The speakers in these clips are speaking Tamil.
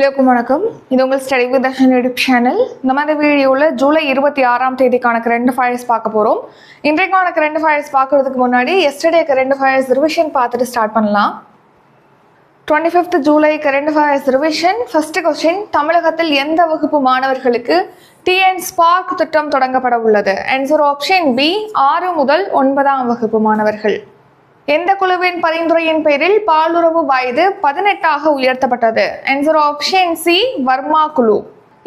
எல்லோருக்கும் வணக்கம். இது உங்கள் study with Darshan YouTube channel நம்ம இந்த வீடியோவில் ஜூலை இருபத்தி ஆறாம் தேதிக்கான ரெண்டு ஃபயர்ஸ் பார்க்க போகிறோம் இன்றைக்கான ரெண்டு ஃபயர்ஸ் பார்க்கறதுக்கு முன்னாடி எஸ்டர்டே ரெண்டு ஃபயர்ஸ் ரிவிஷன் பார்த்துட்டு ஸ்டார்ட் பண்ணலாம். Twenty fifth July current affairs revision first question தமிழகத்தில் எந்த வகுப்பு மாணவர்களுக்கு டிஎன் ஸ்பார்க் திட்டம் தொடங்கப்பட உள்ளது? ஆன்சர் ஆப்ஷன் பி ஆறு முதல் ஒன்பதாம் வகுப்பு மாணவர்கள். எந்த குழுவின் பரிந்துரையின் பேரில் பாலுறவு வயது பதினெட்டாக உயர்த்தப்பட்டது. ஆன்சர் ஆப்ஷன் சி வர்மா குழு.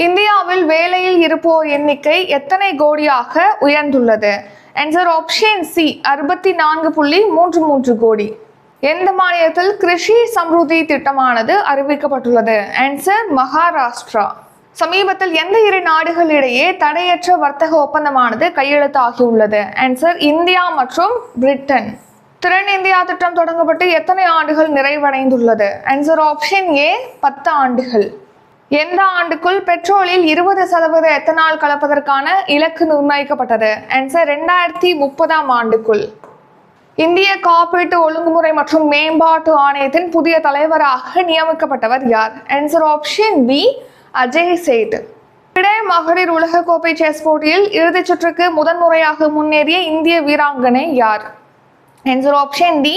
இந்தியாவில் வேலையில் இருப்போர் எண்ணிக்கை எத்தனை கோடியாக உயர்ந்துள்ளது? ஆன்சர் ஆப்ஷன் சி அறுபத்தி நான்கு புள்ளி மூன்று மூன்று கோடி. எந்த மாநிலத்தில் கிருஷி சம்ருதி திட்டமானது அறிவிக்கப்பட்டுள்ளது? ஆன்சர் மகாராஷ்டிரா. சமீபத்தில் எந்த இரு நாடுகளிடையே தடையற்ற வர்த்தக ஒப்பந்தமானது கையெழுத்தாகியுள்ளது? ஆன்சர் இந்தியா மற்றும் பிரிட்டன். திறன் இந்தியா திட்டம் தொடங்கப்பட்டு எத்தனை ஆண்டுகள் நிறைவடைந்துள்ளது? ஆன்சர் ஆப்ஷன் ஏ பத்து ஆண்டுகள். எந்த ஆண்டுக்குள் பெட்ரோலில் இருபது சதவீத எத்தனால் கலப்பதற்கான இலக்கு நிர்ணயிக்கப்பட்டது? ஆன்சர் ரெண்டாயிரத்தி முப்பதாம் ஆண்டுக்குள். இந்திய காப்பீட்டு ஒழுங்குமுறை மற்றும் மேம்பாட்டு ஆணையத்தின் புதிய தலைவராக நியமிக்கப்பட்டவர் யார்? Answer option B Ajay Seth. FIDE மகளிர் உலகக்கோப்பை செஸ் போட்டியில் இறுதிச் சுற்றுக்கு முதன்முறையாக முன்னேறிய இந்திய வீராங்கனை யார்? Answer option D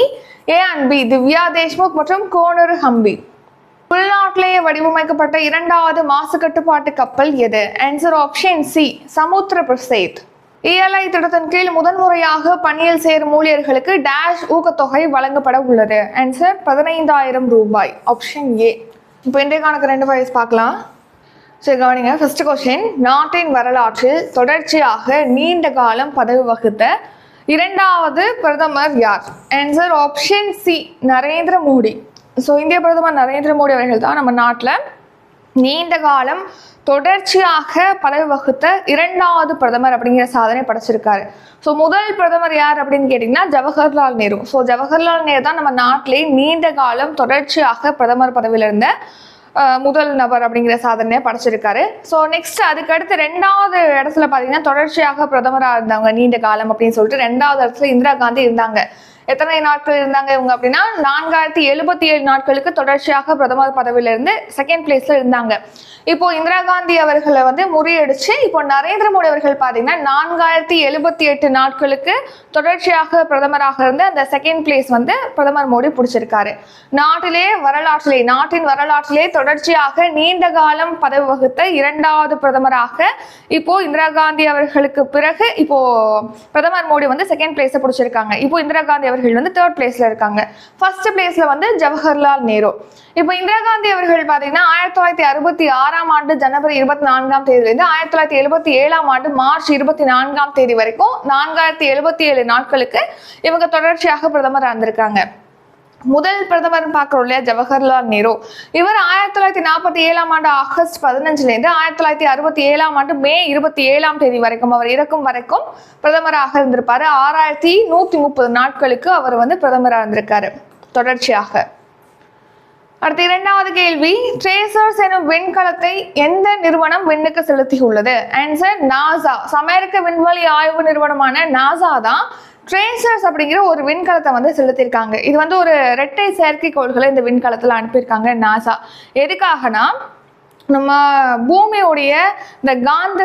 A and B Divya Deshmukh மற்றும் கோனர் ஹம்பி. உள்நாட்டிலேயே வடிவமைக்கப்பட்ட இரண்டாவது மாசு கட்டுப்பாட்டு கப்பல் எது? Answer option C Samudra Prachet. ELI திட்டத்தின் கீழ் முதன்முறையாக பணியில் சேரும் ஊழியர்களுக்கு டேஷ் ஊக்கத்தொகை வழங்கப்பட உள்ளது. ஆன்சர் பதினைந்தாயிரம் ரூபாய். ஆப்ஷன் ஏ இப்போ இன்றைக்கான ரெண்டு வயசு பார்க்கலாம். சரி கவனிங்க. ஃபர்ஸ்ட் கொஸ்டின் நாட்டின் வரலாற்றில் தொடர்ச்சியாக நீண்ட காலம் பதவி வகுத்த இரண்டாவது பிரதமர் யார்? Answer option C Narendra Modi. So இந்திய பிரதமர் நரேந்திர மோடி அவர்கள் தான் நம்ம நாட்டில் நீண்ட காலம் தொடர்ச்சியாக பதவி வகுத்த இரண்டாவது பிரதமர் அப்படிங்கிற சாதனை படைச்சிருக்காரு. ஸோ முதல் பிரதமர் யார் அப்படின்னு கேட்டிங்கன்னா ஜவஹர்லால் நேரு. ஸோ ஜவஹர்லால் நேரு தான் நம்ம நாட்டிலே நீண்ட காலம் தொடர்ச்சியாக பிரதமர் பதவியில் இருந்த முதல் நபர் அப்படிங்கிற சாதனையை படைச்சிருக்காரு. ஸோ நெக்ஸ்ட் அதுக்கு அடுத்து ரெண்டாவது இடத்துல பார்த்தீங்கன்னா தொடர்ச்சியாக பிரதமராக இருந்தவங்க நீண்ட காலம் அப்படின்னு சொல்லிட்டு ரெண்டாவது இடத்துல இந்திரா காந்தி இருந்தாங்க. எத்தனை நாட்கள் இருந்தாங்க இவங்க அப்படின்னா? நான்காயிரத்தி எழுபத்தி ஏழு நாட்களுக்கு தொடர்ச்சியாக பிரதமர் பதவியிலிருந்து செகண்ட் பிளேஸ்ல இருந்தாங்க. இப்போ இந்திரா காந்தி அவர்களை வந்து முறியடிச்சு இப்போ நரேந்திர மோடி அவர்கள் பாத்தீங்கன்னா நான்காயிரத்தி எழுபத்தி எட்டு நாட்களுக்கு தொடர்ச்சியாக பிரதமராக இருந்து அந்த செகண்ட் பிளேஸ் வந்து பிரதமர் மோடி பிடிச்சிருக்காரு. நாட்டிலே வரலாற்றிலே நாட்டின் வரலாற்றிலே தொடர்ச்சியாக நீண்ட காலம் பதவி வகுத்த இரண்டாவது பிரதமராக இப்போ இந்திரா காந்தி அவர்களுக்கு பிறகு இப்போ பிரதமர் மோடி வந்து செகண்ட் பிளேஸை பிடிச்சிருக்காங்க. இப்போ இந்திரா காந்தி அவர்கள் வந்து தேர்ட் பிளேஸ்ல இருக்காங்க. ஃபர்ஸ்ட் பிளேஸ்ல வந்து ஜவஹர்லால் நேரு. இப்போ இந்திரா காந்தி அவர்கள் பாத்தீங்கன்னா ஆயிரத்தி தொள்ளாயிரத்தி அறுபத்தி ஆறாம் ஆண்டு ஜனவரி இருபத்தி நான்காம் தேதியிலிருந்து ஆயிரத்தி தொள்ளாயிரத்தி எழுபத்தி ஏழாம் ஆண்டு மார்ச் இருபத்தி நான்காம் தேதி வரைக்கும் நான்காயிரத்தி எழுபத்தி ஏழு நாட்களுக்கு இவங்க தொடர்ச்சியாக பிரதமர் இருந்திருக்காங்க முதல் பிரதமர் பார்க்குறோம் இல்லையா? ஜவஹர்லால் நேரு. இவர் ஆயிரத்தி தொள்ளாயிரத்தி நாற்பத்தி ஏழாம் ஆண்டு ஆகஸ்ட் பதினஞ்சுலேருந்து ஆயிரத்தி தொள்ளாயிரத்தி அறுபத்தி ஏழாம் ஆண்டு மே இருபத்தி ஏழாம் தேதி வரைக்கும் அவர் இறக்கும் வரைக்கும் பிரதமராக இருந்திருப்பாரு. ஆறாயிரத்தி நூற்றி முப்பது நாட்களுக்கு அவர் வந்து பிரதமராக இருந்திருக்காரு. தொடர்ச்சியாக. அடுத்த இரண்டாவது கேள்வி ட்ரேசர்ஸ் எனும் விண்கலத்தை எந்த நிறுவனம் விண்ணுக்கு செலுத்தியுள்ளது? ஆன்சர் நாசா அமெரிக்க விண்வெளி ஆய்வு நிறுவனமான நாசா தான் ட்ரேசர்ஸ் அப்படிங்கிற ஒரு விண்கலத்தை வந்து செலுத்தியிருக்காங்க. இது வந்து ஒரு ரெட்டை செயற்கைக்கோள்களை இந்த விண்கலத்தில் அனுப்பியிருக்காங்க நாசா எதுக்காகனா நம்ம பூமியுடைய இந்த காந்த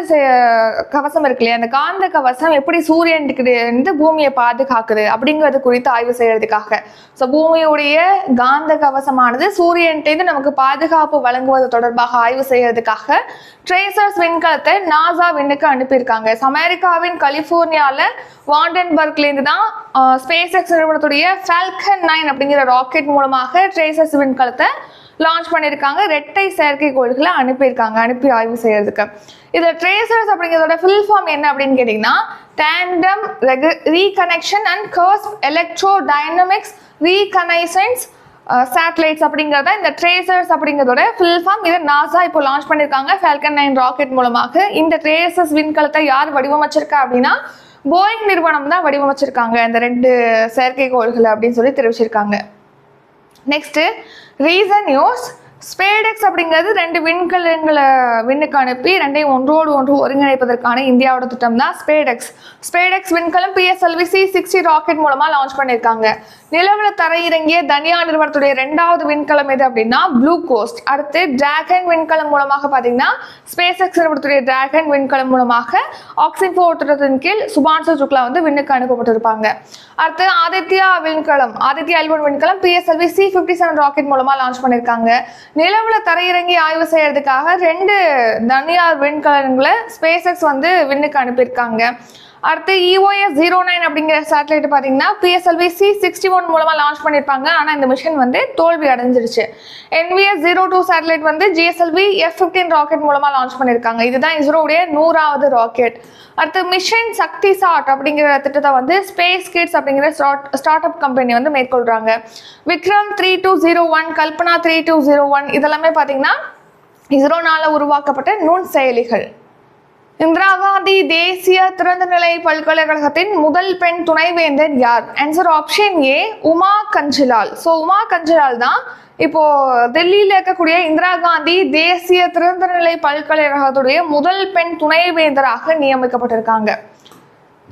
கவசம் இருக்கு இல்லையா? அந்த காந்த கவசம் எப்படி சூரியனுக்கு இருந்து பூமியை பாதுகாக்குது அப்படிங்கிறது குறித்து ஆய்வு செய்யறதுக்காக. ஸோ பூமியுடைய காந்த கவசமானது சூரியன்கிட்டேருந்து நமக்கு பாதுகாப்பு வழங்குவது தொடர்பாக ஆய்வு செய்யறதுக்காக ட்ரேசர்ஸ் விண்கலத்தை நாசா விண்ணுக்கு அனுப்பியிருக்காங்க. அமெரிக்காவின் கலிஃபோர்னியாவில் வாண்டன்பர்க்லேருந்து தான் ஸ்பேஸ் எக்ஸ் நிறுவனத்துடைய ஃபால்கன் நைன் அப்படிங்கிற ராக்கெட் மூலமாக ட்ரேசர்ஸ் விண்கலத்தை லான்ச் பண்ணியிருக்காங்க ரெட்டை செயற்கைக்கோள்களை அனுப்பியிருக்காங்க அனுப்பி ஆய்வு செய்யறதுக்கு. இதில் ட்ரேசர்ஸ் அப்படிங்கிறதோட ஃபுல் ஃபார்ம் என்ன அப்படின்னு கேட்டிங்கன்னா டேண்டம் ரீகனெக்ஷன் அண்ட் கர்ஸ் எலக்ட்ரோ டைனமிக்ஸ் ரீகனைசன்ஸ் சேட்டலைட்ஸ் அப்படிங்கிறத இந்த ட்ரேசர்ஸ் அப்படிங்கிறதோட ஃபுல் ஃபார்ம் இதை நாசா இப்போ லான்ச் பண்ணியிருக்காங்க ஃபால்கன் நைன் ராக்கெட் மூலமாக. இந்த ட்ரேசர்ஸ் விண்கலத்தை யார் வடிவமைச்சிருக்கா அப்படின்னா போயிங் நிறுவனம் தான் வடிவமைச்சிருக்காங்க. இந்த ரெண்டு செயற்கைக்கோள்களை அப்படின்னு சொல்லி தெரிவிச்சிருக்காங்க. நெக்ஸ்ட் ரீசன் நியூஸ் ஸ்பேடெக்ஸ் அப்படிங்கிறது ரெண்டு விண்கலங்களை விண்ணுக்கு அனுப்பி ரெண்டையும் ஒன்றோடு ஒன்று ஒருங்கிணைப்பதற்கான இந்தியாவோட திட்டம் தான் ஸ்பேடெக்ஸ் ஸ்பேடெக்ஸ் விண்கலம் பிஎஸ்எல்வி சி சிக்ஸ்டி ராக்கெட் மூலமாக லான்ச் பண்ணியிருக்காங்க. நிலவில் தரையிறங்கிய தனியா நிறுவனத்துடைய ரெண்டாவது விண்கலம் எது அப்படின்னா ப்ளூ கோஸ்ட் அடுத்து டிராகன் விண்கலம் மூலமாக பார்த்தீங்கன்னா ஸ்பேஸ் எக்ஸ் நிறுவனத்துடைய டிராகன் விண்கலம் மூலமாக ஆக்சிஜன் திட்டத்தின் கீழ் சுபான்சு சுக்லா வந்து விண்ணுக்கு அனுப்பப்பட்டிருப்பாங்க. அடுத்து ஆதித்யா விண்கலம் ஆதித்யா எல்வன் விண்கலம் PSLV C fifty seven rocket மூலமாக லான்ச் பண்ணியிருக்காங்க. நிலவுல தரையிறங்கி ஆய்வு செய்யறதுக்காக ரெண்டு தனியார் விண்கலன்களை ஸ்பேஸ் எக்ஸ் வந்து விண்ணுக்கு அனுப்பியிருக்காங்க. அடுத்து இஓஎஸ் ஜீரோ நைன் அப்படிங்கிற சேட்டலைட் பார்த்தீங்கன்னா பிஎஸ்எல்வி சி சிக்ஸ்டி ஒன் மூலமாக லான்ச் பண்ணியிருப்பாங்க ஆனால் இந்த மிஷன் வந்து தோல்வி அடைஞ்சிருச்சு. என்விஎஸ் ஜீரோ டூ சேட்டலைட் வந்து ஜிஎஸ்எல்வி எஃப் ஃபிஃப்டீன் ராக்கெட் மூலமாக லான்ச் பண்ணியிருக்காங்க இதுதான் இஸ்ரோவுடைய நூறாவது ராக்கெட் அடுத்து மிஷன் சக்தி சாட் அப்படிங்கிற திட்டத்தை வந்து ஸ்பேஸ் கிட்ஸ் அப்படிங்கிற ஸ்டார்ட் அப் கம்பெனி வந்து மேற்கொள்கிறாங்க Vikram three two zero one Kalpana three two zero one இதெல்லாமே பார்த்தீங்கன்னா இஸ்ரோனால உருவாக்கப்பட்ட நுண் செயலிகள் இந்திரா காந்தி தேசிய திறந்தநிலை பல்கலைக்கழகத்தின் முதல் பெண் துணைவேந்தர் யார்? Answer option A Uma Kanjilal. So Uma Kanjilal தான் இப்போ டெல்லியில் இருக்கக்கூடிய இந்திரா காந்தி தேசிய திறந்தநிலை பல்கலைக்கழகத்துடைய முதல் பெண் துணைவேந்தராக நியமிக்கப்பட்டிருக்காங்க.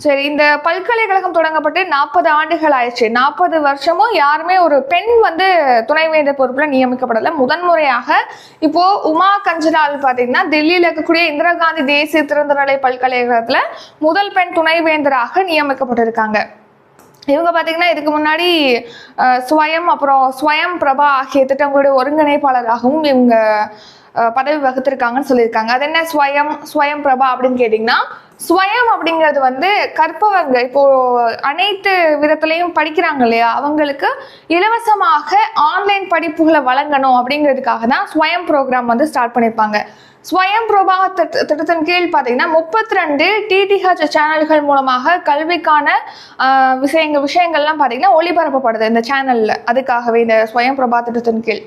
சரி இந்த பல்கலைக்கழகம் தொடங்கப்பட்டு நாற்பது ஆண்டுகள் ஆயிடுச்சு. நாற்பது வருஷமும் யாருமே ஒரு பெண் வந்து துணைவேந்தர் பொறுப்பில் நியமிக்கப்படலை. முதன்முறையாக இப்போ உமா கஞ்சலால் பார்த்தீங்கன்னா டெல்லியில் இருக்கக்கூடிய இந்திரா காந்தி தேசிய திறந்தநிலை பல்கலைக்கழகத்தில் முதல் பெண் துணைவேந்தராக நியமிக்கப்பட்டிருக்காங்க. இவங்க பார்த்தீங்கன்னா இதுக்கு முன்னாடி ஸ்வயம் அப்புறம் ஸ்வயம் பிரபா ஆகிய திட்டங்களுடைய ஒருங்கிணைப்பாளராகவும் இவங்க பதவி வகுத்திருக்காங்கன்னு சொல்லியிருக்காங்க. அது என்ன ஸ்வயம் ஸ்வயம் பிரபா அப்படின்னு கேட்டிங்கன்னா ஸ்வயம் அப்படிங்கிறது வந்து கற்பவங்க இப்போ அனைத்து விதத்துலையும் படிக்கிறாங்க இல்லையா? அவங்களுக்கு இலவசமாக ஆன்லைன் படிப்புகளை வழங்கணும் அப்படிங்கிறதுக்காக தான் ஸ்வயம் ப்ரோக்ராம் வந்து ஸ்டார்ட் பண்ணியிருப்பாங்க ஸ்வயம் பிரபா திட்டத்தின் கீழ் பார்த்தீங்கன்னா முப்பத்தி ரெண்டு டிடிஹெச் சேனல்கள் மூலமாக கல்விக்கான விஷயங்கள் விஷயங்கள்லாம் பார்த்தீங்கன்னா ஒளிபரப்பப்படுது இந்த சேனலில் அதுக்காகவே இந்த ஸ்வயம் பிரபா திட்டத்தின் கீழ்.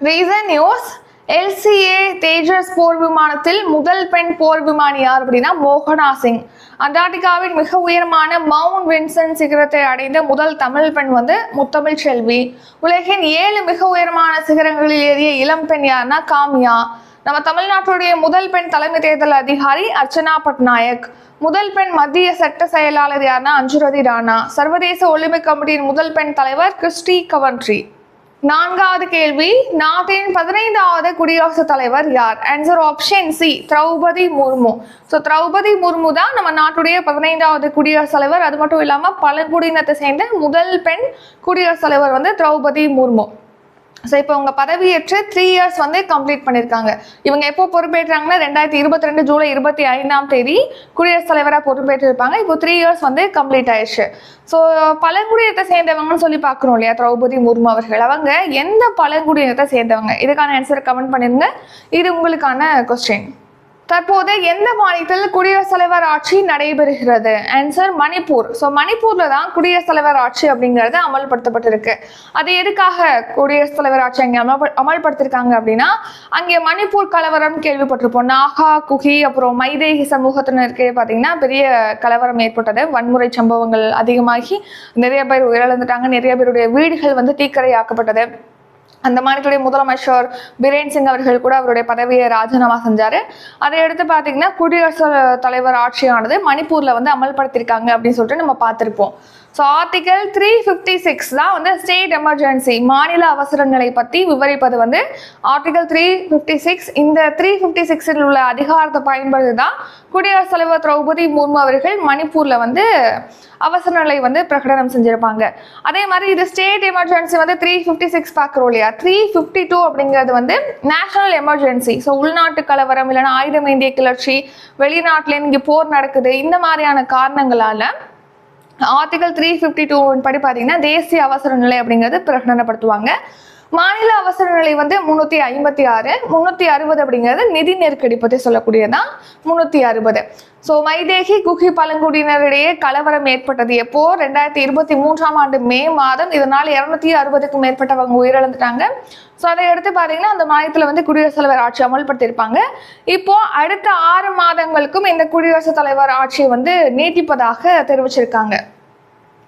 ரீசன் நியூஸ் எல்சிஏ தேஜஸ் போர் விமானத்தில் முதல் பெண் போர் விமானி யார் அப்படின்னா மோகனா சிங். அண்டார்டிகாவின் மிக உயரமான மவுண்ட் வின்சன் சிகரத்தை அடைந்த முதல் தமிழ் பெண் வந்து முத்தமிழ் செல்வி. உலகின் ஏழு மிக உயரமான சிகரங்களில் ஏறிய இளம் பெண் யாருன்னா காமியா. நம்ம தமிழ்நாட்டுடைய முதல் பெண் தலைமை தேர்தல் அதிகாரி அர்ச்சனா பட்நாயக். முதல் பெண் மத்திய சட்ட செயலாளர் யாருன்னா அஞ்சுரதி ராணா. சர்வதேச ஒலிம்பிக் கமிட்டியின் முதல் பெண் தலைவர் கிறிஸ்டி கவன்ட்ரி. நான்காவது கேள்வி நாட்டின் பதினைந்தாவது குடியரசுத் தலைவர் யார்? Answer option C Droupadi Murmu. So Droupadi Murmu தான் நம்ம நாட்டுடைய பதினைந்தாவது குடியரசுத் தலைவர். அது மட்டும் இல்லாமல் பழங்குடியினத்தை சேர்ந்த முதல் பெண் குடியரசுத் தலைவர் வந்து திரௌபதி முர்மு. ஸோ இப்போ அவங்க பதவியேற்று த்ரீ இயர்ஸ் வந்து கம்ப்ளீட் பண்ணியிருக்காங்க இவங்க எப்போ பொறுப்பேற்றாங்கன்னா ரெண்டாயிரத்தி இருபத்தி ரெண்டு ஜூலை இருபத்தி ஐந்தாம் தேதி குடியரசுத் தலைவராக பொறுப்பேற்றிருப்பாங்க. இப்போ த்ரீ இயர்ஸ் வந்து கம்ப்ளீட் ஆயிடுச்சு. ஸோ பழங்குடியினத்தை சேர்ந்தவங்கன்னு சொல்லி பார்க்குறோம் இல்லையா திரௌபதி முர்மு அவர்கள். அவங்க எந்த பழங்குடியினத்தை சேர்ந்தவங்க? இதுக்கான ஆன்சர் கமெண்ட் பண்ணிருங்க. இது உங்களுக்கான கொஸ்டின் தற்போது எந்த மாநிலத்தில் குடியரசுத் தலைவர் ஆட்சி நடைபெறுகிறது? ஆன்சர் மணிப்பூர். ஸோ மணிப்பூர்ல தான் குடியரசுத் தலைவர் ஆட்சி அப்படிங்கிறது அமல்படுத்தப்பட்டிருக்கு. அது எதுக்காக குடியரசுத் தலைவர் ஆட்சி அங்கே அமல் அமல்படுத்திருக்காங்க அப்படின்னா அங்கே மணிப்பூர் கலவரம் கேள்விப்பட்டிருப்போம். நாகா குகி அப்புறம் மைதேகி சமூகத்தினருக்கு பார்த்தீங்கன்னா பெரிய கலவரம் ஏற்பட்டது. வன்முறை சம்பவங்கள் அதிகமாகி நிறைய பேர் உயிரிழந்துட்டாங்க. நிறைய பேருடைய வீடுகள் வந்து தீக்கரையாக்கப்பட்டது. அந்த மாநிலத்துடைய முதலமைச்சர் பிரேன் சிங் அவர்கள் கூட அவருடைய பதவியை ராஜினாமா செஞ்சாரு. அதை எடுத்து பார்த்தீங்கன்னா குடியரசு தலைவர் ஆட்சியானது மணிப்பூர்ல வந்து அமல்படுத்தியிருக்காங்க அப்படின்னு சொல்லிட்டு நம்ம பார்த்திருப்போம். So article three fifty six தான் வந்து ஸ்டேட் எமர்ஜென்சி மாநில அவசர நிலை பற்றி விவரிப்பது வந்து ஆர்டிகல் த்ரீ ஃபிஃப்டி சிக்ஸ் இந்த த்ரீ ஃபிஃப்டி சிக்ஸில் உள்ள அதிகாரத்தை பயன்படுத்தி தான் குடியரசுத் தலைவர் திரௌபதி முர்மு அவர்கள் மணிப்பூரில் வந்து அவசர நிலை வந்து பிரகடனம் செஞ்சுருப்பாங்க. அதே மாதிரி இது ஸ்டேட் எமர்ஜென்சி வந்து த்ரீ ஃபிஃப்டி சிக்ஸ் பார்க்குறோம் இல்லையா? த்ரீ ஃபிஃப்டி டூ அப்படிங்கிறது வந்து நேஷனல் எமர்ஜென்சி ஸோ உள்நாட்டு கலவரம் இல்லைன்னா ஆயுதம் ஏந்திய கிளர்ச்சி வெளிநாட்டில் இங்கே போர் நடக்குது இந்த மாதிரியான காரணங்களால் ஆர்டிகல் த்ரீ ஃபிஃப்டி டூ படி பார்த்தீங்கன்னா தேசிய அவசர நிலை அப்படிங்கிறது பிரகடனப்படுத்துவாங்க. மாநில அவசர நிலை வந்து முந்நூற்றி ஐம்பத்தி ஆறு முந்நூற்றி அறுபது அப்படிங்கிறது நிதி நெருக்கடி பற்றி சொல்லக்கூடியதான் முன்னூத்தி அறுபது. ஸோ மைதேகி குகி பழங்குடியினரிடையே கலவரம் ஏற்பட்டது. எப்போ? ரெண்டாயிரத்தி இருபத்தி மூன்றாம் ஆண்டு மே மாதம். இதனால் இரநூத்தி அறுபதுக்கும் மேற்பட்டவங்க உயிரிழந்துட்டாங்க. ஸோ அதை எடுத்து பார்த்தீங்கன்னா அந்த மாநிலத்தில் வந்து குடியரசுத் தலைவர் ஆட்சி அமல்படுத்தியிருப்பாங்க. இப்போ அடுத்த ஆறு மாதங்களுக்கும் இந்த குடியரசுத் தலைவர் ஆட்சியை வந்து நீட்டிப்பதாக தெரிவிச்சிருக்காங்க.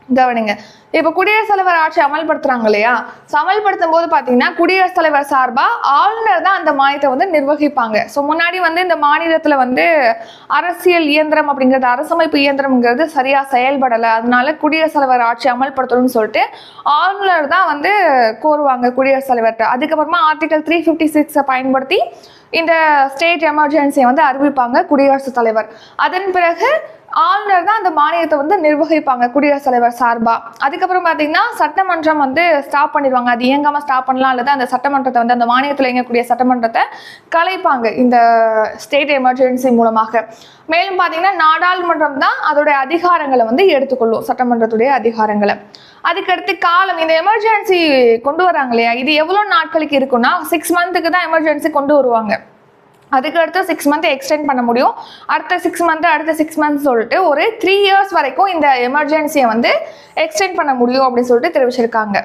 கவனிங்க. இப்போ குடியரசுத் தலைவர் ஆட்சி அமல்படுத்துறாங்க இல்லையா அமல்படுத்தும் போது பார்த்தீங்கன்னா குடியரசுத் தலைவர் சார்பாக ஆளுநர் தான் அந்த மாநிலத்தை வந்து நிர்வகிப்பாங்க. ஸோ முன்னாடி வந்து இந்த மாநிலத்தில் வந்து அரசியல் இயந்திரம் அப்படிங்கிறது அரசமைப்பு இயந்திரம்ங்கிறது சரியாக செயல்படலை. அதனால குடியரசுத் தலைவர் ஆட்சி அமல்படுத்தணும்னு சொல்லிட்டு ஆளுநர் தான் வந்து கோருவாங்க குடியரசுத் தலைவர்கிட்ட. அதுக்கப்புறமா ஆர்டிகல் த்ரீ ஃபிஃப்டி சிக்ஸை பயன்படுத்தி இந்த ஸ்டேட் எமர்ஜென்சியை வந்து அறிவிப்பாங்க குடியரசுத் தலைவர். அதன் பிறகு ஆளுநர் தான் அந்த மாநிலத்தை வந்து நிர்வகிப்பாங்க குடியரசுத் தலைவர் சார்பாக அதுக்கப்புறம் பார்த்தீங்கன்னா சட்டமன்றம் வந்து ஸ்டாப் பண்ணிடுவாங்க. அது இயங்காமல் ஸ்டாப் பண்ணலாம் அல்லது அந்த சட்டமன்றத்தை வந்து அந்த மாநிலத்தில் இயங்கக்கூடிய சட்டமன்றத்தை கலைப்பாங்க இந்த ஸ்டேட் எமர்ஜென்சி மூலமாக. மேலும் பார்த்தீங்கன்னா நாடாளுமன்றம் தான் அதோடைய அதிகாரங்களை வந்து எடுத்துக்கொள்ளும் சட்டமன்றத்துடைய அதிகாரங்களை. அதுக்கடுத்து காலம் இந்த எமர்ஜென்சி கொண்டு வராங்க இல்லையா? இது எவ்வளோ நாட்களுக்கு இருக்குன்னா சிக்ஸ் மந்த்துக்கு தான் எமர்ஜென்சி கொண்டு வருவாங்க. அதுக்கு அடுத்து சிக்ஸ் மந்த் எக்ஸ்டெண்ட் பண்ண முடியும். அடுத்த சிக்ஸ் மந்த் அடுத்த சிக்ஸ் மந்த் சொல்லிட்டு ஒரு த்ரீ இயர்ஸ் வரைக்கும் இந்த எமர்ஜென்சியை வந்து எக்ஸ்டெண்ட் பண்ண முடியும் அப்படின்னு சொல்லிட்டு தெரிவிச்சிருக்காங்க.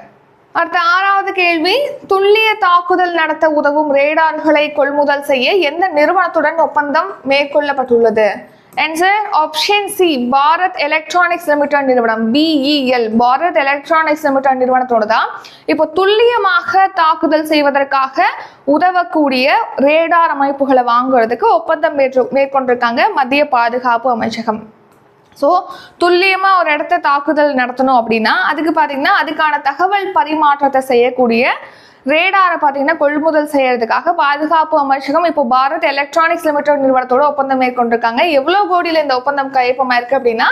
அடுத்த ஆறாவது கேள்வி துல்லிய தாக்குதல் நடத்த உதவும் ரேடான்களை கொள்முதல் செய்ய எந்த நிறுவனத்துடன் ஒப்பந்தம் மேற்கொள்ளப்பட்டுள்ளது? Answer option C Bharat Electronics Limited நிறுவனம் பிஇஎல் பாரத் எலக்ட்ரானிக்ஸ் லிமிடெட் நிறுவனத்தோட தான் இப்போ துல்லியமாக தாக்குதல் செய்வதற்காக உதவக்கூடிய ரேடார் அமைப்புகளை வாங்குறதுக்கு ஒப்பந்தம் மேற்று மேற்கொண்டிருக்காங்க மத்திய பாதுகாப்பு அமைச்சகம். ஸோ துல்லியமாக ஒரு இடத்த தாக்குதல் நடத்தணும் அப்படின்னா அதுக்கு பார்த்தீங்கன்னா அதுக்கான தகவல் பரிமாற்றத்தை செய்யக்கூடிய ரேடாரை பார்த்தீங்கன்னா கொள்முதல் செய்யறதுக்காக பாதுகாப்பு அமைச்சகம் இப்போ பாரத் எலக்ட்ரானிக்ஸ் லிமிடெட் நிறுவனத்தோட ஒப்பந்தம் மேற்கொண்டிருக்காங்க. எவ்வளோ கோடியில் இந்த ஒப்பந்தம் கையொப்பமாயிருக்கு அப்படின்னா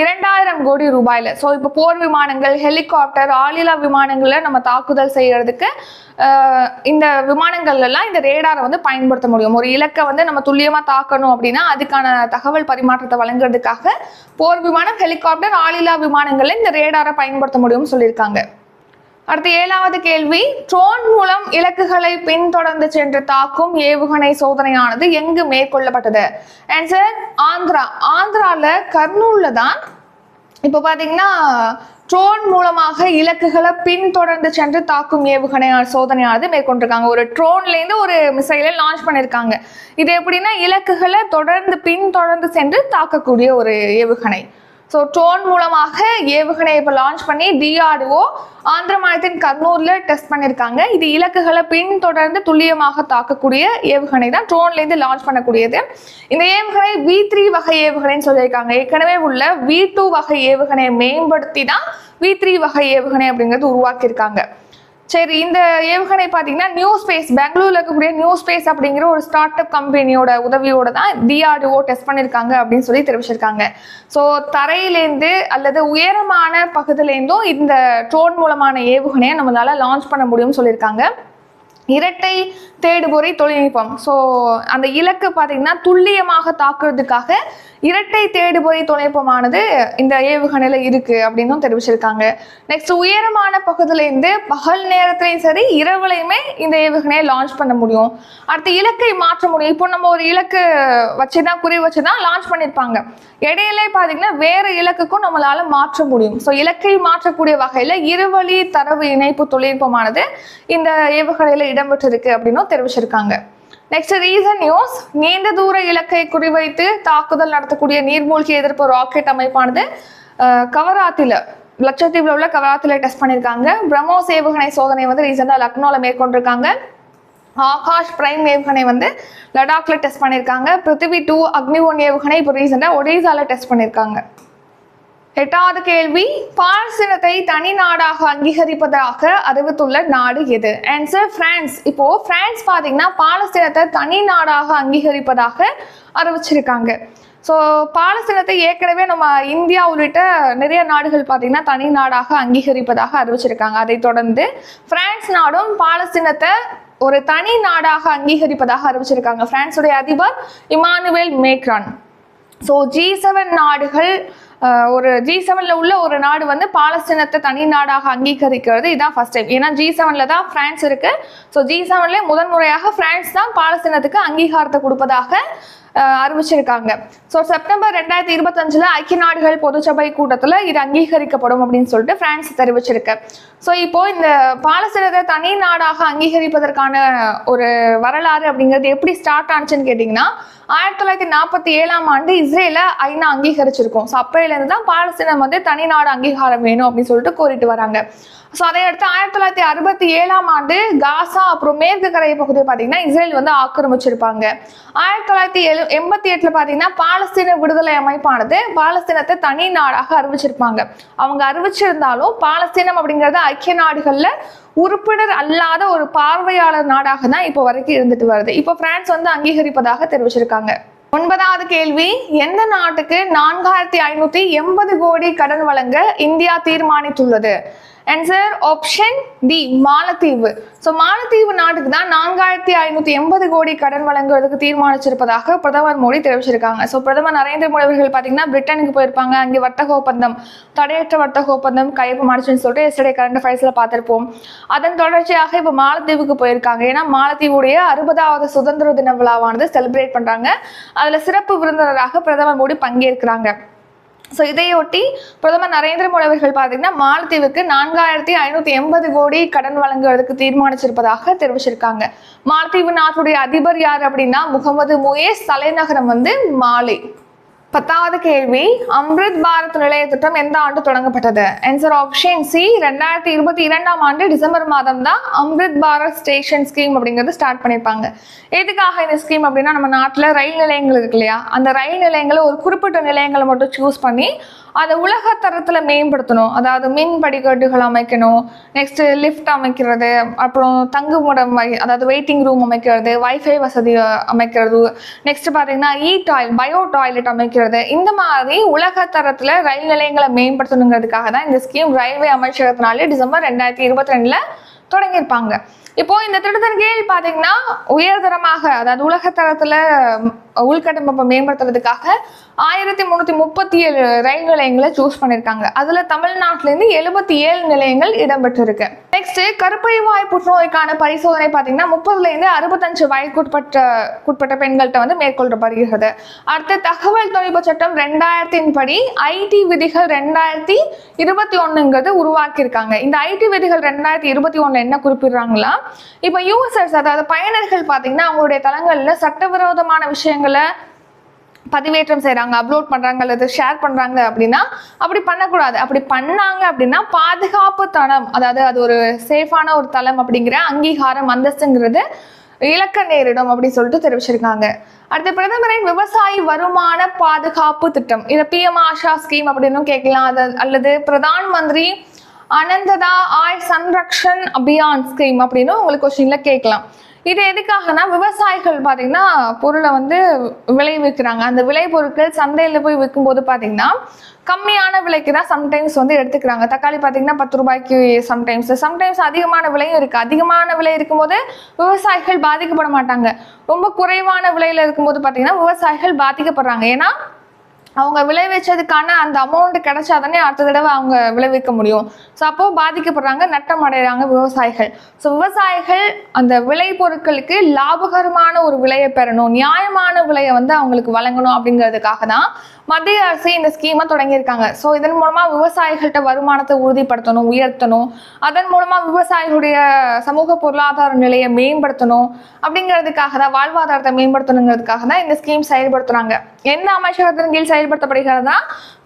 இரண்டாயிரம் கோடி ரூபாயில். ஸோ இப்போ போர் விமானங்கள் ஹெலிகாப்டர் ஆளில்லா விமானங்களை நம்ம தாக்குதல் செய்யறதுக்கு இந்த விமானங்கள்லாம் இந்த ரேடாரை வந்து பயன்படுத்த முடியும். ஒரு இலக்கை வந்து நம்ம துல்லியமாக தாக்கணும் அப்படின்னா அதுக்கான தகவல் பரிமாற்றத்தை வழங்குறதுக்காக போர் விமானம் ஹெலிகாப்டர் ஆளில்லா விமானங்களில் இந்த ரேடாரை பயன்படுத்த முடியும்னு சொல்லியிருக்காங்க. அடுத்து ஏழாவது கேள்வி ட்ரோன் மூலம் இலக்குகளை பின்தொடர்ந்து சென்று தாக்கும் ஏவுகணை சோதனையானது எங்கு மேற்கொள்ளப்பட்டது? ஆன்சர் ஆந்திரா. ஆந்திரால கர்னூல்ல தான் இப்போ பார்த்தீங்கன்னா ட்ரோன் மூலமாக இலக்குகளை பின்தொடர்ந்து சென்று தாக்கும் ஏவுகணை சோதனையானது மேற்கொண்டிருக்காங்க. ஒரு ட்ரோன்லேருந்து ஒரு மிசைலை லான்ச் பண்ணியிருக்காங்க இது எப்படின்னா இலக்குகளை தொடர்ந்து பின்தொடர்ந்து சென்று தாக்கக்கூடிய ஒரு ஏவுகணை. ஸோ ட்ரோன் மூலமாக ஏவுகணை இப்போ லான்ச் பண்ணி டிஆர்டிஓ ஆந்திர மாநிலத்தின் கர்னூரில் டெஸ்ட் பண்ணியிருக்காங்க இது இலக்குகளை பின்தொடர்ந்து துல்லியமாக தாக்கக்கூடிய ஏவுகணை தான். ட்ரோன்லேருந்து லான்ச் பண்ணக்கூடியது. இந்த ஏவுகணை வி த்ரீ வகை ஏவுகணைன்னு சொல்லியிருக்காங்க. ஏற்கனவே உள்ள வி டூ வகை ஏவுகணையை மேம்படுத்தி தான் வி த்ரீ வகை ஏவுகணை அப்படிங்கிறது உருவாக்கியிருக்காங்க. சரி இந்த ஏவுகணை பார்த்தீங்கன்னா நியூ ஸ்பேஸ் பெங்களூர்ல இருக்கக்கூடிய நியூ ஸ்பேஸ் அப்படிங்கிற ஒரு ஸ்டார்ட் அப் கம்பெனியோட உதவியோட தான் டிஆர்டிஓ டெஸ்ட் பண்ணியிருக்காங்க அப்படின்னு சொல்லி தெரிவிச்சிருக்காங்க. ஸோ தரையிலேருந்து அல்லது உயரமான பகுதியிலேருந்தும் இந்த ட்ரோன் மூலமான ஏவுகணையை நம்மளால லான்ச் பண்ண முடியும்னு சொல்லியிருக்காங்க. இரட்டை தேடுபொறி தொழில்நுட்பம். ஸோ அந்த இலக்கு பார்த்தீங்கன்னா துல்லியமாக தாக்குறதுக்காக இரட்டை தேடுபொறி தொழில்நுட்பமானது இந்த ஏவுகணையில் இருக்கு அப்படின்னும் தெரிவிச்சிருக்காங்க. நெக்ஸ்ட் உயரமான பகுதியிலேருந்து பகல் நேரத்துலையும் சரி இரவுலையுமே இந்த ஏவுகணையை லான்ச் பண்ண முடியும். அடுத்து இலக்கை மாற்ற முடியும். இப்போ நம்ம ஒரு இலக்கு வச்சு தான் குறி வச்சு தான் லான்ச் பண்ணியிருப்பாங்க இடையிலே பார்த்தீங்கன்னா வேற இலக்குக்கும் நம்மளால மாற்ற முடியும். ஸோ இலக்கை மாற்றக்கூடிய வகையில் இருவழி தரவு இணைப்பு தொழில்நுட்பமானது இந்த ஏவுகணையில் இடம்பெற்றிருக்கு அப்படின்னும் தெரிவிச்சிருக்காங்க. நெக்ஸ்ட் ரீசன் நியூஸ் நீண்ட தூர இலக்கை குறிவைத்து தாக்குதல் நடத்தக்கூடிய நீர்மூழ்கி எதிர்ப்பு ராக்கெட் அமைப்பானது கவராத்தில் கவராத்தில லட்சத்தீவில் உள்ள கவராத்தில டெஸ்ட் பண்ணியிருக்காங்க பிரம்மோஸ் ஏவுகணை சோதனை வந்து ரீசெண்டாக லக்னோவில் மேற்கொண்டிருக்காங்க. ஆகாஷ் பிரைம் ஏவுகணை வந்து லடாக்ல டெஸ்ட் பண்ணியிருக்காங்க பிருத்திவி டூ அக்னி ஒன் ஏவுகணை இப்போ ரீசெண்டாக ஒடிசாவில் டெஸ்ட் பண்ணியிருக்காங்க எட்டாவது கேள்வி பாலஸ்தீனத்தை தனி நாடாக அங்கீகரிப்பதாக அறிவித்துள்ள நாடு எது? ஆன்சர் பிரான்ஸ் இப்போ பிரான்ஸ் பார்த்தீங்கன்னா பாலஸ்தீனத்தை தனி நாடாக அங்கீகரிப்பதாக அறிவிச்சிருக்காங்க. ஸோ பாலஸ்தீனத்தை ஏற்கனவே நம்ம இந்தியா உள்ளிட்ட நிறைய நாடுகள் பார்த்தீங்கன்னா தனி நாடாக அங்கீகரிப்பதாக அறிவிச்சிருக்காங்க. அதைத் தொடர்ந்து பிரான்ஸ் நாடும் பாலஸ்தீனத்தை ஒரு தனி நாடாக அங்கீகரிப்பதாக அறிவிச்சிருக்காங்க. பிரான்ஸுடைய அதிபர் Emmanuel Macron. So G seven நாடுகள் ஒரு ஜி செவனில் உள்ள ஒரு நாடு வந்து பாலஸ்தீனத்தை தனி நாடாக அங்கீகரிக்கிறது. இதுதான் ஃபர்ஸ்ட் டைம் ஏன்னா ஜி செவனில் தான் பிரான்ஸ் இருக்கு. ஸோ ஜி செவன்ல முதன்முறையாக பிரான்ஸ் தான் பாலஸ்தீனத்துக்கு அங்கீகாரத்தை கொடுப்பதாக அறிவிச்சிருக்காங்க. ஸோ செப்டம்பர் ரெண்டாயிரத்தி இருபத்தஞ்சில் ஐக்கிய நாடுகள் பொதுச்சபை கூட்டத்தில் இது அங்கீகரிக்கப்படும் அப்படின்னு சொல்லிட்டு பிரான்ஸ் தெரிவிச்சிருக்கு. ஸோ இப்போ இந்த பாலஸ்தீனத்தை தனி நாடாக அங்கீகரிப்பதற்கான ஒரு வரலாறு அப்படிங்கிறது எப்படி ஸ்டார்ட் ஆனிச்சுன்னு கேட்டிங்கன்னா ஆயிரத்தி தொள்ளாயிரத்தி நாற்பத்தி ஏழாம் ஆண்டு இஸ்ரேலை ஐநா அங்கீகரிச்சிருக்கோம். ஸோ அப்பையிலேருந்து தான் பாலஸ்தீனம் வந்து தனி நாடு அங்கீகாரம் வேணும் அப்படின்னு சொல்லிட்டு கோரிட்டு வராங்க. ஸோ அதை அடுத்து ஆயிரத்தி தொள்ளாயிரத்தி அறுபத்தி ஏழாம் ஆண்டு காசா அப்புறம் மேற்கு கரை பகுதியை பார்த்தீங்கன்னா இஸ்ரேல் வந்து ஆக்கிரமிச்சிருப்பாங்க. ஆயிரத்தி தொள்ளாயிரத்தி எழு எண்பத்தி எட்டில் பார்த்தீங்கன்னா பாலஸ்தீன விடுதலை அமைப்பானது பாலஸ்தீனத்தை தனி நாடாக அறிவிச்சிருப்பாங்க. அவங்க அறிவிச்சிருந்தாலும் பாலஸ்தீனம் அப்படிங்கிறது ஐக்கிய நாடுகளில் உறுப்பினர் அல்லாத ஒரு பார்வையாளர் நாடாக தான் இப்போ வரைக்கும் இருந்துட்டு வருது. இப்போ பிரான்ஸ் வந்து அங்கீகரிப்பதாக தெரிவிச்சிருக்காங்க. ஒன்பதாவது கேள்வி எந்த நாட்டுக்கு நான்காயிரத்தி ஐநூத்தி எண்பது கோடி கடன் வழங்க இந்தியா தீர்மானித்துள்ளது? ஆன்சர் ஆப்ஷன் டி மாலத்தீவு ஸோ மாலத்தீவு நாட்டுக்கு தான் நான்காயிரத்தி ஐநூற்றி எண்பது கோடி கடன் வழங்குவதற்கு தீர்மானிச்சிருப்பதாக பிரதமர் மோடி தெரிவிச்சிருக்காங்க. ஸோ பிரதமர் நரேந்திர மோடி அவர்கள் பார்த்தீங்கன்னா பிரிட்டனுக்கு போயிருப்பாங்க. அங்கே வர்த்தக ஒப்பந்தம் தடையற்ற வர்த்தக ஒப்பந்தம் கையொப்பமானுச்சுன்னு சொல்லிட்டு எஸ்டே கரண்ட் அஃபேர்ஸில் பார்த்துருப்போம். அதன் தொடர்ச்சியாக இப்போ மாலத்தீவுக்கு போயிருக்காங்க. ஏன்னா மாலத்தீவுடைய அறுபதாவது சுதந்திர தின விழாவானது செலிப்ரேட் பண்ணுறாங்க அதில் சிறப்பு விருந்தினராக பிரதமர் மோடி பங்கேற்கிறாங்க. ஸோ இதையொட்டி பிரதமர் நரேந்திர மோடி அவர்கள் பார்த்தீங்கன்னா மாலத்தீவுக்கு நான்காயிரத்தி ஐநூற்றி எண்பது கோடி கடன் வழங்குவதற்கு தீர்மானிச்சிருப்பதாக தெரிவிச்சிருக்காங்க. மாலத்தீவு நாட்டுடைய அதிபர் யார் அப்படின்னா முகமது முயேஸ் தலைநகரம் வந்து மாலே. பத்தாவது கேள்வி அம்ரித் பாரத் நிலைய திட்டம் எந்த ஆண்டு தொடங்கப்பட்டது? ஆன்சர் ஆப்ஷன் சி ரெண்டாயிரத்தி இருபத்தி இரண்டாம் ஆண்டு டிசம்பர் மாதம் தான் அம்ரித் பாரத் ஸ்டேஷன் ஸ்கீம் அப்படிங்கிறது ஸ்டார்ட் பண்ணியிருப்பாங்க எதுக்காக இந்த ஸ்கீம் அப்படின்னா நம்ம நாட்டில் ரயில் நிலையங்கள் இருக்கு இல்லையா? அந்த ரயில் நிலையங்களை ஒரு குறிப்பிட்ட நிலையங்களை மட்டும் சூஸ் பண்ணி அதை உலக தரத்தில் மேம்படுத்தணும். அதாவது மின் படிக்கட்டுகள் அமைக்கணும். நெக்ஸ்ட் லிஃப்ட் அமைக்கிறது. அப்புறம் தங்குமிடம் வை அதாவது வெயிட்டிங் ரூம் அமைக்கிறது. வைஃபை வசதி அமைக்கிறது. நெக்ஸ்ட் பார்த்தீங்கன்னா இ டாய்ல் பயோ டாய்லெட் அமைக்கிறது. இந்த மாதிரி உலக தரத்தில் ரயில் நிலையங்களை மேம்படுத்தணுங்கிறதுக்காக தான் இந்த ஸ்கீம் ரயில்வே அமைச்சகத்தினாலே டிசம்பர் ரெண்டாயிரத்தி இருபத்தி ரெண்டில் தொடங்கியிருப்பாங்க. இப்போ இந்த திட்டத்தின் கீழ் பார்த்தீங்கன்னா உயர்தரமாக அதாவது உலக தரத்துல உள்கட்டமைப்பை மேம்படுத்துறதுக்காக ஆயிரத்தி முந்நூற்றி முப்பத்தி ஏழு ரயில் நிலையங்களை சூஸ் பண்ணியிருக்காங்க அதில் தமிழ்நாட்டிலேருந்து எழுபத்தி ஏழு நிலையங்கள் இடம்பெற்றிருக்கு. நெக்ஸ்ட் கருப்பை வாய் புற்றுநோய்க்கான பரிசோதனை பார்த்தீங்கன்னா முப்பதுலேருந்து அறுபத்தஞ்சு வயதுக்குட்பட்ட உட்பட்ட பெண்கள்கிட்ட வந்து மேற்கொள்ளப்படுகிறது. அடுத்து தகவல் தொழில்நுட்ப சட்டம் ரெண்டாயிரத்தின் படி ஐடி விதிகள் ரெண்டாயிரத்தி இருபத்தி ஒன்றுங்கிறது உருவாக்கியிருக்காங்க. இந்த ஐடி விதிகள் ரெண்டாயிரத்தி இருபத்தி ஒன்றில் என்ன குறிப்பிடுறாங்களா? இப்போ யூசர்ஸ் அதாவது பயனர்கள் பார்த்தீங்கன்னா அவங்களுடைய தளங்களில் சட்டவிரோதமான விஷயங்களை பதிவேற்றம் செய்கிறாங்க அப்லோட் பண்ணுறாங்க அல்லது ஷேர் பண்ணுறாங்க அப்படின்னா அப்படி பண்ணக்கூடாது. அப்படி பண்ணாங்க அப்படின்னா பாதுகாப்பு தளம் அதாவது அது ஒரு சேஃபான ஒரு தளம் அப்படிங்கிற அங்கீகாரம் அந்தஸ்துங்கிறது இலக்க நேரிடும் அப்படின்னு சொல்லிட்டு தெரிவிச்சிருக்காங்க. அடுத்து பிரதமரின் விவசாயி வருமான பாதுகாப்பு திட்டம். இதை பிஎம் ஆஷா ஸ்கீம் அப்படின்னு கேட்கலாம். அது அல்லது பிரதான் மந்திரி அனந்ததா ஆய் சன்ரக்ஷன் அபியான் ஸ்கீம் அப்படின்னு உங்களுக்கு கொஸ்டின்ல கேட்கலாம். இது எதுக்காகனா விவசாயிகள் பார்த்தீங்கன்னா பொருளை வந்து விளைவிக்கிறாங்க அந்த விளைபொருட்கள் சந்தையில் போய் விற்கும்போது பார்த்தீங்கன்னா கம்மியான விலைக்கு தான் சம்டைம்ஸ் வந்து எடுத்துக்கிறாங்க. தக்காளி பார்த்தீங்கன்னா பத்து ரூபாய்க்கு சம்டைம்ஸ் சம்டைம்ஸ் அதிகமான விலையும் இருக்குது அதிகமான விலை இருக்கும்போது விவசாயிகள் பாதிக்கப்பட மாட்டாங்க. ரொம்ப குறைவான விலையில் இருக்கும்போது பார்த்தீங்கன்னா விவசாயிகள் பாதிக்கப்படுறாங்க. ஏன்னா அவங்க விளைவிச்சதுக்கான அந்த அமௌண்ட் கிடைச்சா தானே அடுத்த தடவை அவங்க விளைவிக்க முடியும். ஸோ அப்போ பாதிக்கப்படுறாங்க நட்டம் அடைகிறாங்க விவசாயிகள். ஸோ விவசாயிகள் அந்த விளை பொருட்களுக்கு லாபகரமான ஒரு விலையை பெறணும் நியாயமான விலையை வந்து அவங்களுக்கு வழங்கணும் அப்படிங்கிறதுக்காக தான் மத்திய அரசு இந்த ஸ்கீமை தொடங்கியிருக்காங்க. ஸோ இதன் மூலமா விவசாயிகள்கிட்ட வருமானத்தை உறுதிப்படுத்தணும் உயர்த்தணும் அதன் மூலமா விவசாயிகளுடைய சமூக பொருளாதார நிலையை மேம்படுத்தணும் அப்படிங்கிறதுக்காக தான் வாழ்வாதாரத்தை மேம்படுத்தணுங்கிறதுக்காக தான் இந்த ஸ்கீம் செயல்படுத்துறாங்க. எந்த அமைச்சகத்தின் கீழ் செயல்படுத்தப்படுகிறதா?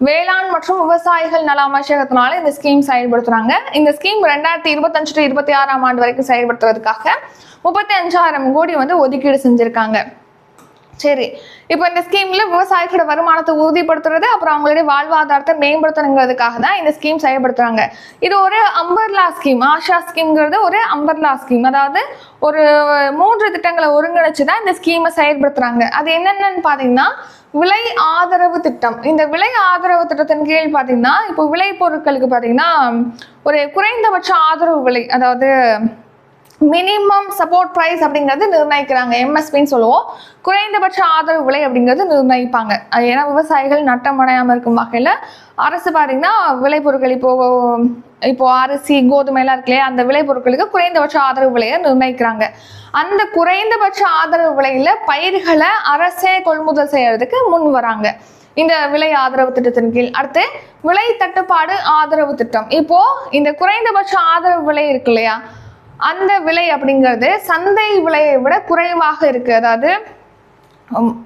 வேளாண் மற்றும் விவசாயிகள் நல அமைச்சகத்தினால இந்த ஸ்கீம் செயல்படுத்துறாங்க. இந்த ஸ்கீம் ரெண்டாயிரத்தி இருபத்தஞ்சு டு இருபத்தி ஆறாம் ஆண்டு வரைக்கும் செயல்படுத்துறதுக்காக முப்பத்தி அஞ்சாயிரம் கோடி வந்து ஒதுக்கீடு செஞ்சிருக்காங்க. சரி. இப்போ இந்த ஸ்கீம்ல விவசாயிகளோட வருமானத்தை உறுதிப்படுத்துறது அப்புறம் அவங்களுடைய வாழ்வாதாரத்தை மேம்படுத்தணுங்கிறதுக்காக தான் இந்த ஸ்கீம் செயல்படுத்துறாங்க. இது ஒரு அம்பர்லா ஸ்கீம் ஆஷா ஸ்கீம்ங்கிறது ஒரு அம்பர்லா ஸ்கீம் அதாவது ஒரு மூன்று திட்டங்களை ஒருங்கிணைச்சு தான் இந்த ஸ்கீமை செயல்படுத்துறாங்க. அது என்னென்னு பார்த்தீங்கன்னா விலை ஆதரவு திட்டம். இந்த விலை ஆதரவு திட்டத்தின் கீழ் பார்த்தீங்கன்னா இப்போ விளை பொருட்களுக்கு பார்த்தீங்கன்னா ஒரு குறைந்தபட்ச ஆதரவு விலை அதாவது மினிமம் சப்போர்ட் ப்ரைஸ் அப்படிங்கிறது நிர்ணயிக்கிறாங்க. எம்எஸ்பின்னு சொல்லுவோம். குறைந்தபட்ச ஆதரவு விலை அப்படிங்கிறது நிர்ணயிப்பாங்க. அது ஏன்னா விவசாயிகள் நட்டம் அடையாமல் இருக்கும் வகையில் அரசு பார்த்தீங்கன்னா விளைபொருட்கள் இப்போ இப்போ அரிசி கோதுமை எல்லாம் இருக்கு இல்லையா? அந்த விளைபொருட்களுக்கு குறைந்தபட்ச ஆதரவு விலையை நிர்ணயிக்கிறாங்க. அந்த குறைந்தபட்ச ஆதரவு விலையில பயிர்களை அரசே கொள்முதல் செய்யறதுக்கு முன் வராங்க. இந்த விலை ஆதரவு திட்டத்தின் கீழ். அடுத்து விலை தட்டுப்பாடு ஆதரவு திட்டம். இப்போ இந்த குறைந்தபட்ச ஆதரவு விலை இருக்கு இல்லையா? அந்த விலை அப்படிங்கிறது சந்தை விலையை விட குறைவாக இருக்கு. அதாவது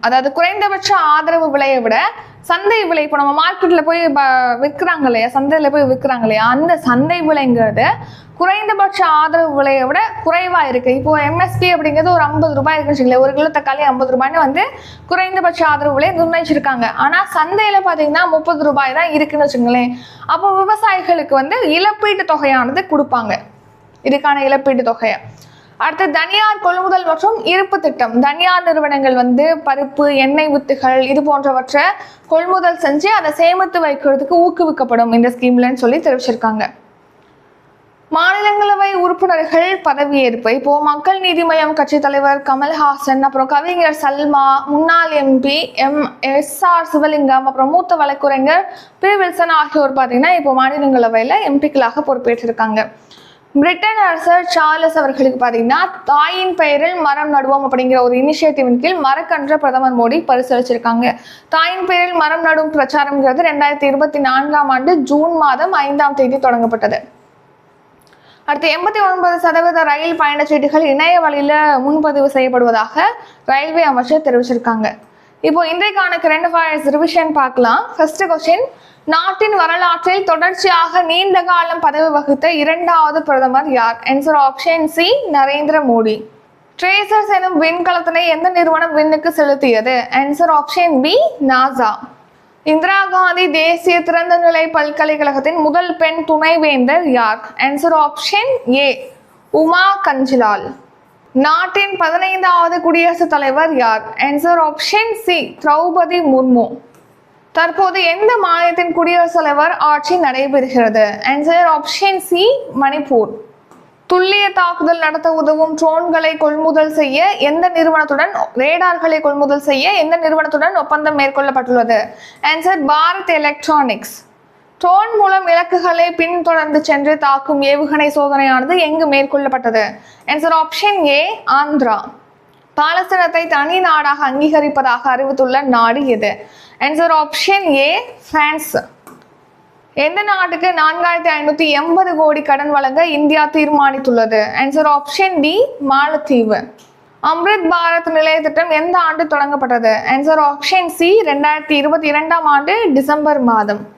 அதாவது குறைந்தபட்ச ஆதரவு விலையை விட சந்தை விலை இப்போ நம்ம மார்க்கெட்டில் போய் ப- விற்கிறாங்க இல்லையா? சந்தையில் போய் விற்கிறாங்க இல்லையா? அந்த சந்தை விலைங்கிறது குறைந்தபட்ச ஆதரவு விலையை விட குறைவாக இருக்குது இப்போ எம்எஸ்பி அப்படிங்கிறது ஒரு ஐம்பது ரூபாய் இருக்குன்னு வச்சுக்கல ஒரு கிலோ தக்காளி ஐம்பது ரூபாய்னு வந்து குறைந்தபட்ச ஆதரவு விலையை நிர்ணயிச்சிருக்காங்க. ஆனால் சந்தையில் பார்த்தீங்கன்னா முப்பது ரூபாய் தான் இருக்குன்னு வச்சுங்களேன் அப்போ விவசாயிகளுக்கு வந்து இழப்பீட்டு தொகையானது கொடுப்பாங்க. இதுக்கான இழப்பீட்டு தொகையை அடுத்து தனியார் கொள்முதல் மற்றும் இருப்பு திட்டம். தனியார் நிறுவனங்கள் வந்து பருப்பு எண்ணெய் வித்துகள் இது போன்றவற்றை கொள்முதல் செஞ்சு அதை சேமித்து வைக்கிறதுக்கு ஊக்குவிக்கப்படும் இந்த ஸ்கீம்லன்னு சொல்லி தெரிவிச்சிருக்காங்க. மாநிலங்களவை உறுப்பினர்கள் பதவியேற்பு. இப்போ மக்கள் நீதி மய்யம் கட்சி தலைவர் கமல்ஹாசன் அப்புறம் கவிஞர் சல்மா முன்னாள் MP M. S. R. Sivalingam அப்புறம் மூத்த வழக்குரைஞர் பி. வில்சன் ஆகியோர் பார்த்தீங்கன்னா இப்போ மாநிலங்களவையில் எம்பிக்களாக பொறுப்பேற்றிருக்காங்க. பிரிட்டன் அரசர் சார்லஸ் அவர்களுக்கு பார்த்தீங்கன்னா தாயின் பெயரில் மரம் நடுவோம் அப்படிங்கிற ஒரு இனிஷியேட்டிவின் கீழ் மரக்கன்ற பிரதமர் மோடி பரிசளிச்சிருக்காங்க தாயின் பெயரில் மரம் நடும் பிரச்சாரம்ங்கிறது ரெண்டாயிரத்தி இருபத்தி நான்காம் ஆண்டு ஜூன் மாதம் ஐந்தாம் தேதி தொடங்கப்பட்டது. அடுத்து எண்பத்தி ஒன்பது சதவீத ரயில் பயணச்சீட்டுகள் இணைய வழியில் முன்பதிவு செய்யப்படுவதாக ரயில்வே அமைச்சர் தெரிவிச்சிருக்காங்க. இப்போ இன்றைக்கான கரண்ட் அஃபேர்ஸ் ரிவிஷன் பார்க்கலாம். ஃபர்ஸ்ட் கொஸ்டின் நாட்டின் வரலாற்றில் தொடர்ச்சியாக நீண்ட காலம் பதவி வகித்த இரண்டாவது பிரதமர் யார்? Answer option C Narendra Modi. TRACERS எனும் விண்கலத்தினை எந்த நிறுவனம் விண்ணுக்கு செலுத்தியது? Answer option B NASA Indira Gandhi தேசிய திறந்தநிலை பல்கலைக்கழகத்தின் முதல் பெண் துணைவேந்தர் யார்? Answer option A Uma Kanjilal. நாட்டின் பதினைந்தாவது குடியரசுத் தலைவர் யார்? Answer option C Draupadi Murmu. தற்போது எந்த மாநிலத்தின் குடியரசுத் தலைவர் ஆட்சி நடைபெறுகிறது? Answer option C Manipur. துல்லிய தாக்குதல் நடத்த உதவும் ட்ரோன்களை கொள்முதல் செய்ய எந்த நிறுவனத்துடன் ரேடார்களை கொள்முதல் செய்ய எந்த நிறுவனத்துடன் ஒப்பந்தம் மேற்கொள்ளப்பட்டுள்ளது? ஆன்சர் பாரத் எலக்ட்ரானிக்ஸ் ட்ரோன் மூலம் இலக்குகளை பின்தொடர்ந்து சென்று தாக்கும் ஏவுகணை சோதனையானது எங்கு மேற்கொள்ளப்பட்டது? Answer option A Andhra. பாலஸ்தீனத்தை தனி நாடாக அங்கீகரிப்பதாக அறிவித்துள்ள நாடு எது? ஆன்சர் ஆப்ஷன் ஏ பிரான்ஸ் எந்த நாட்டுக்கு நான்காயிரத்தி ஐநூத்தி எண்பது கோடி கடன் வழங்க இந்தியா தீர்மானித்துள்ளது? ஆன்சர் ஆப்ஷன் டி மாலத்தீவு. அம்ரித் பாரத் நிலைய திட்டம் எந்த ஆண்டு தொடங்கப்பட்டது? ஆன்சர் ஆப்ஷன் சி ரெண்டாயிரத்தி இருபத்தி இரண்டாம் ஆண்டு டிசம்பர் மாதம்.